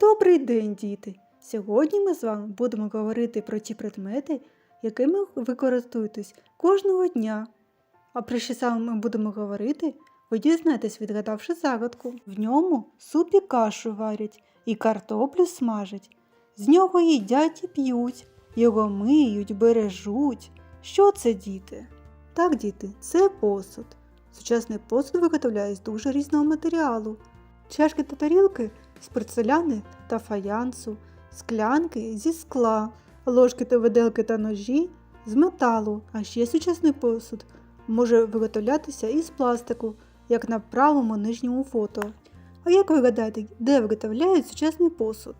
Добрий день, діти! Сьогодні ми з вами будемо говорити про ті предмети, якими ви користуєтесь кожного дня. А про що саме ми будемо говорити, ви дізнаєтесь, відгадавши загадку. В ньому суп і кашу варять і картоплю смажать. З нього їдять і п'ють, його миють, бережуть. Що це, діти? Так, діти, це посуд. Сучасний посуд виготовляє з дуже різного матеріалу. Чашки та тарілки з порцеляни та фаянсу, склянки зі скла, ложки та виделки та ножі з металу, а ще сучасний посуд може виготовлятися із пластику, як на правому нижньому фото. А як ви гадаєте, де виготовляють сучасний посуд?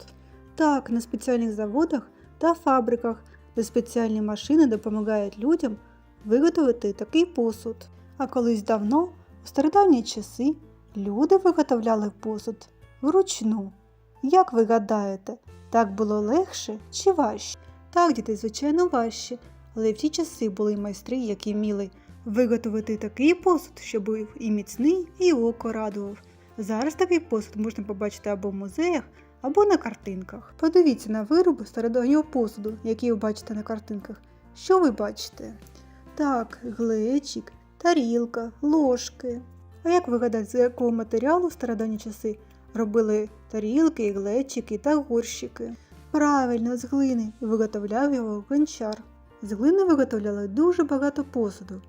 Так, на спеціальних заводах та фабриках, де спеціальні машини допомагають людям виготовити такий посуд. А колись давно, у стародавні часи, люди виготовляли посуд вручну. Як ви гадаєте, так було легше чи важче? Так, діти, звичайно, важче, але в ті часи були майстри, які вміли виготовити такий посуд, що був і міцний, і око радував. Зараз такий посуд можна побачити або в музеях, або на картинках. Подивіться на вироби стародавнього посуду, які ви бачите на картинках. Що ви бачите? Так, глечик, тарілка, ложки. А як ви гадаєте, з якого матеріалу в стародавні часи робили тарілки, глечики та горщики? Правильно, з глини виготовляв його гончар. З глини виготовляли дуже багато посуду.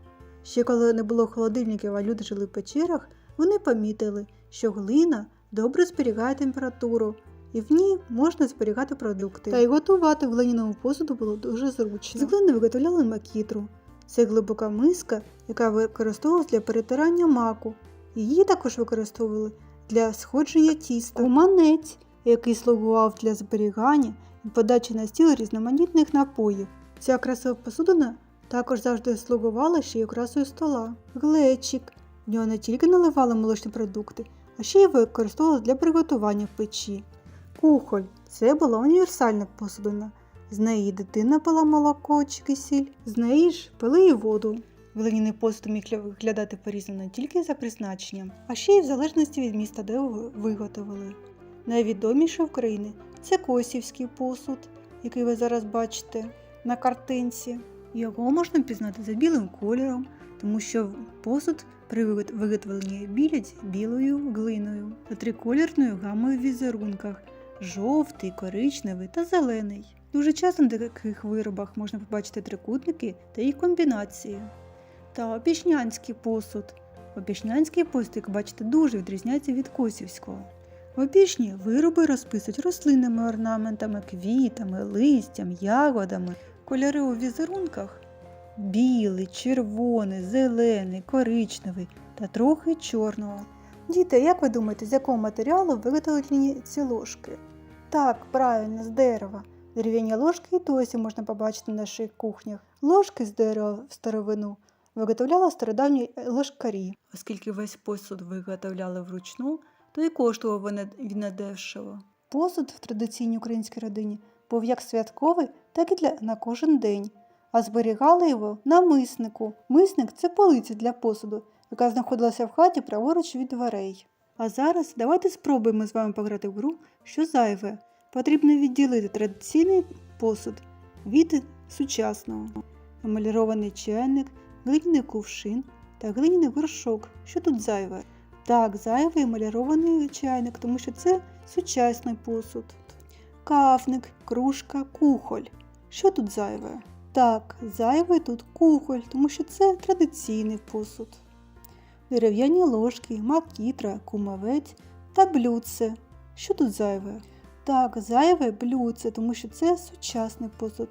Ще коли не було холодильників, а люди жили в печерах, вони помітили, що глина добре зберігає температуру, і в ній можна зберігати продукти. Та й готувати в глиняному посуду було дуже зручно. З глини виготовляли макітру. Це глибока миска, яка використовувалась для перетирання маку. Її також використовували для сходження тіста. Куманець, який слугував для зберігання і подачі на стіл різноманітних напоїв. Ця красива посудина також завжди слугувала ще й окрасою стола. Глечик. В нього не тільки наливали молочні продукти, а ще й використовували для приготування в печі. Кухоль це була універсальна посудина. З неї дитина пила молоко чи кисіль, з неї ж пили і воду. Глиняний посуд міг виглядати по-різному не тільки за призначенням, а ще й в залежності від міста, де його виготовили. Найвідоміше в Україні це косівський посуд, який ви зараз бачите на картинці. Його можна пізнати за білим кольором, тому що посуд при виготовленні білять білою глиною та триколірною гамою в візерунках жовтий, коричневий та зелений. Дуже часто на таких виробах можна побачити трикутники та їх комбінації. Та опішнянський посуд. Опішнянський посуд, як бачите, дуже відрізняється від косівського. В опішні вироби розписують рослинними орнаментами, квітами, листям, ягодами. Кольори у візерунках білий, червоний, зелений, коричневий та трохи чорного. Діти, як ви думаєте, з якого матеріалу виготовлені ці ложки? Так, правильно, з дерева. Дерев'яні ложки і досі можна побачити на наших кухнях. Ложки з дерева в старовину виготовляли стародавні ложкарі. Оскільки весь посуд виготовляли вручну, то і коштував він недешево. Посуд в традиційній українській родині був як святковий, так і для на кожен день, а зберігали його на миснику. Мисник це полиця для посуду, яка знаходилася в хаті праворуч від дверей. А зараз давайте спробуємо з вами пограти в гру, що зайве. Потрібно відділити традиційний посуд від сучасного. Емалірований чайник, глиняний кувшин та глиняний горшок. Що тут зайве? Так, зайвий емалірований чайник, тому що це сучасний посуд. Кавник, кружка, кухоль. Що тут зайве? Так, зайвий тут кухоль, тому що це традиційний посуд. Дерев'яні ложки, макітра, кумовець та блюдце. Що тут зайве? Так, зайве блюдце, тому що це сучасний посуд.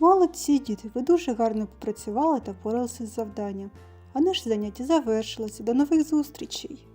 Молодці, діти, ви дуже гарно попрацювали та впоралися з завданням. А наше заняття завершилося. До нових зустрічей!